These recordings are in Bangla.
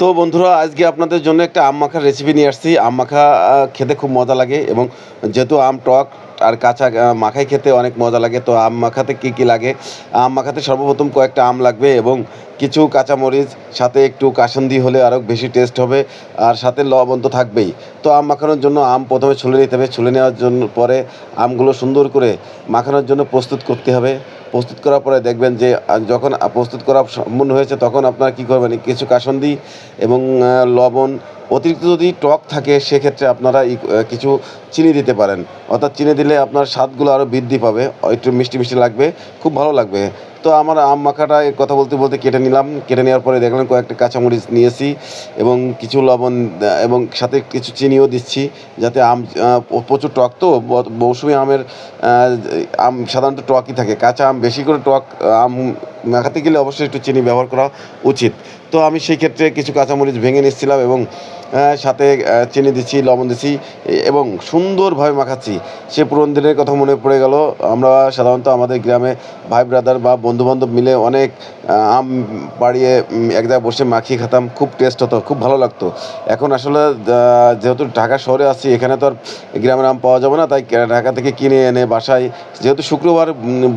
তো বন্ধুরা, আজকে আপনাদের জন্য একটা আম মাখার রেসিপি নিয়ে আসছি। আম মাখা খেতে খুব মজা লাগে এবং যেহেতু আম টক আর কাঁচা মাখাই খেতে অনেক মজা লাগে। তো আম মাখাতে কী কী লাগে? আম মাখাতে সর্বপ্রথম কয়েকটা আম লাগবে এবং কিছু কাঁচামরিচ, সাথে একটু কাসন্দি হলে আরও বেশি টেস্ট হবে আর সাথে লবণ তো থাকবেই। তো আম মাখানোর জন্য আম প্রথমে ছুলে নিতে হবে। ছুলে নেওয়ার জন্য পরে আমগুলো সুন্দর করে মাখানোর জন্য প্রস্তুত করতে হবে। প্রস্তুত করার পরে দেখবেন যে যখন প্রস্তুত করা সম্পূর্ণ হয়েছে, তখন আপনারা কী করবেন? কিছু কাসন্দি এবং লবণ অতিরিক্ত যদি টক থাকে, সেক্ষেত্রে আপনারা কিছু চিনি দিতে পারেন। অর্থাৎ চিনি দিলে আপনার স্বাদগুলো আরও বৃদ্ধি পাবে, একটু মিষ্টি মিষ্টি লাগবে, খুব ভালো লাগবে। তো আমার আম মাখাটা কথা বলতে বলতে কেটে নিলাম। কেটে নেওয়ার পরে দেখলাম কয়েকটা কাঁচামরিচ নিয়েছি এবং কিছু লবণ এবং সাথে কিছু চিনিও দিচ্ছি যাতে আম প্রচুর টক তো মৌসুমি আমের আম সাধারণত টকই থাকে। কাঁচা আম বেশি করে টক, আম মাখাতে গেলে অবশ্যই একটু চিনি ব্যবহার করা উচিত। তো আমি সেই ক্ষেত্রে কিছু কাঁচামরিচ ভেঙে নিচ্ছিলাম এবং সাথে চিনি দিচ্ছি, লবণ দিচ্ছি এবং সুন্দরভাবে মাখাচ্ছি। সে পুরনো দিনের কথা মনে পড়ে গেল। আমরা সাধারণত আমাদের গ্রামে ভাই ব্রাদার বা বন্ধুবান্ধব মিলে অনেক আম বাড়িয়ে এক জায়গায় বসে মাখিয়ে খেতাম, খুব টেস্ট হতো, খুব ভালো লাগতো। এখন আসলে যেহেতু ঢাকা শহরে আছি, এখানে তো আর গ্রামের আম পাওয়া যাবে না, তাই ঢাকা থেকে কিনে এনে বাসায়, যেহেতু শুক্রবার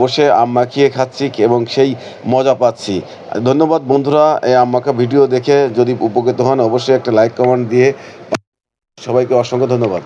বসে আম মাখিয়ে খাচ্ছি এবং সেই মজা পাচ্ছি। ধন্যবাদ বন্ধুরা, এই আম মাখা ভিডিও দেখে যদি উপকৃত হন, অবশ্যই একটা লাইক কমেন্ট দিয়ে সবাইকে অসংখ্য ধন্যবাদ।